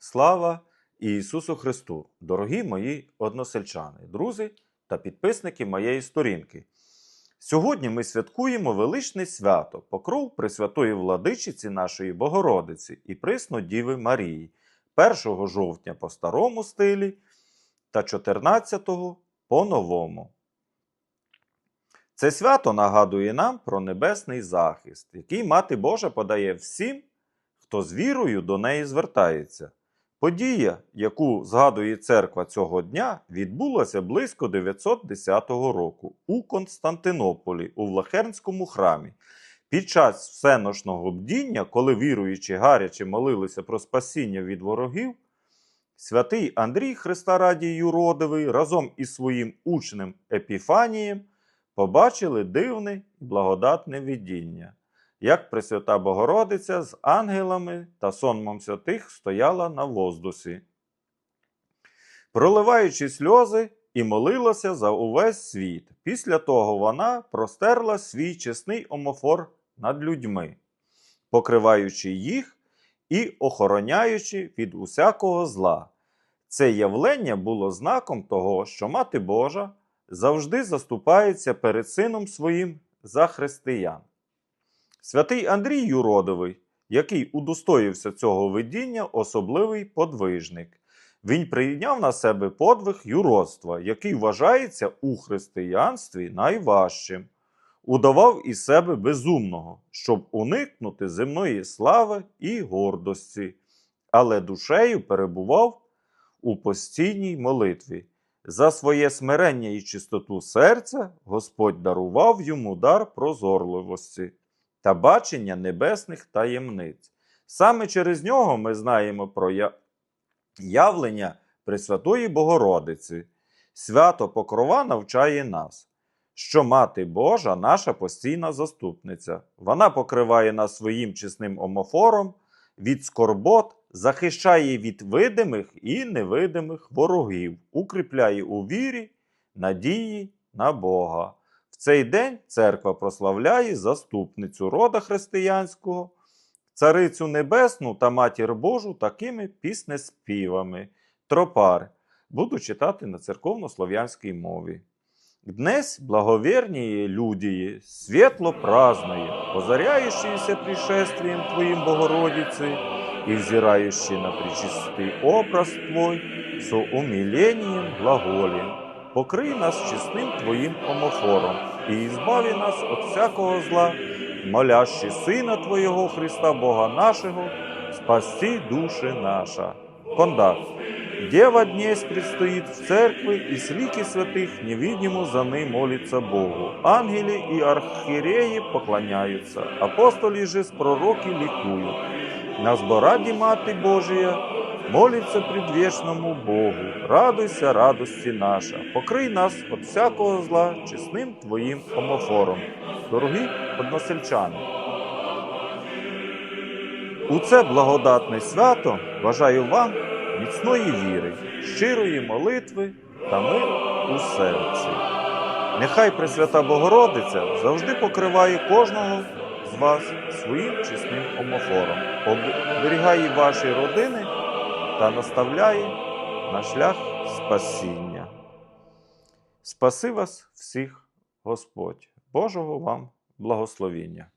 Слава Ісусу Христу! Дорогі мої односельчани, друзі та підписники моєї сторінки. Сьогодні ми святкуємо величне свято, покров Пресвятої владичиці нашої Богородиці і присно Діви Марії 1 жовтня по старому стилі та 14 по новому. Це свято нагадує нам про небесний захист, який Мати Божа подає всім, хто з вірою до неї звертається. Подія, яку згадує церква цього дня, відбулася близько 910 року у Константинополі у Влахернському храмі. Під час всеношного бдіння, коли віруючі гаряче молилися про спасіння від ворогів, святий Андрій Христа Радій Юродивий разом із своїм учнем Епіфанієм побачили дивне і благодатне видіння як Пресвята Богородиця з ангелами та сонмом святих стояла на воздусі, проливаючи сльози і молилася за увесь світ. Після того вона простерла свій чесний омофор над людьми, покриваючи їх і охороняючи від усякого зла. Це явлення було знаком того, що Мати Божа завжди заступається перед сином своїм за християн. Святий Андрій Юродовий, який удостоївся цього видіння, особливий подвижник. Він прийняв на себе подвиг юродства, який вважається у християнстві найважчим. Удавав із себе безумного, щоб уникнути земної слави і гордості, але душею перебував у постійній молитві. За своє смирення і чистоту серця Господь дарував йому дар прозорливості та бачення небесних таємниць. Саме через нього ми знаємо про явлення Пресвятої Богородиці. Свято Покрова навчає нас, що Мати Божа наша постійна заступниця. Вона покриває нас своїм чесним омофором від скорбот, захищає від видимих і невидимих ворогів, укріпляє у вірі, надії на Бога. Цей день церква прославляє заступницю рода християнського, царицю небесну та матір Божу такими піснеспівами. Тропар. Буду читати на церковнослов'янській мові. Днесь благовернее люди, светло празднує, озаряющиеся пришествием Твоим, Богородицы, и взирающие на пречистый образ Твой, со умилением глаголем. Покрий нас чесним Твоїм омофором і избави нас от всякого зла, молящий Сина Твоєго Христа Бога нашого, спасти души наша. Кондак. Дева днесь предстоит в церкви, и с лики святых невидимо за ней молится Богу. Ангели и архиереи поклоняются, апостоли же с пророки ликуют. На збораді Мати Божия молиться предвечному Богу. Радуйся, радості наша, покрий нас від всякого зла чесним Твоїм омофором. Дорогі односельчани, у це благодатне свято бажаю вам міцної віри, щирої молитви та миру у серці. Нехай Пресвята Богородиця завжди покриває кожного з вас своїм чесним омофором, оберігає ваші родини та наставляє на шлях спасіння. Спаси вас всіх, Господь, Божого вам благословіння.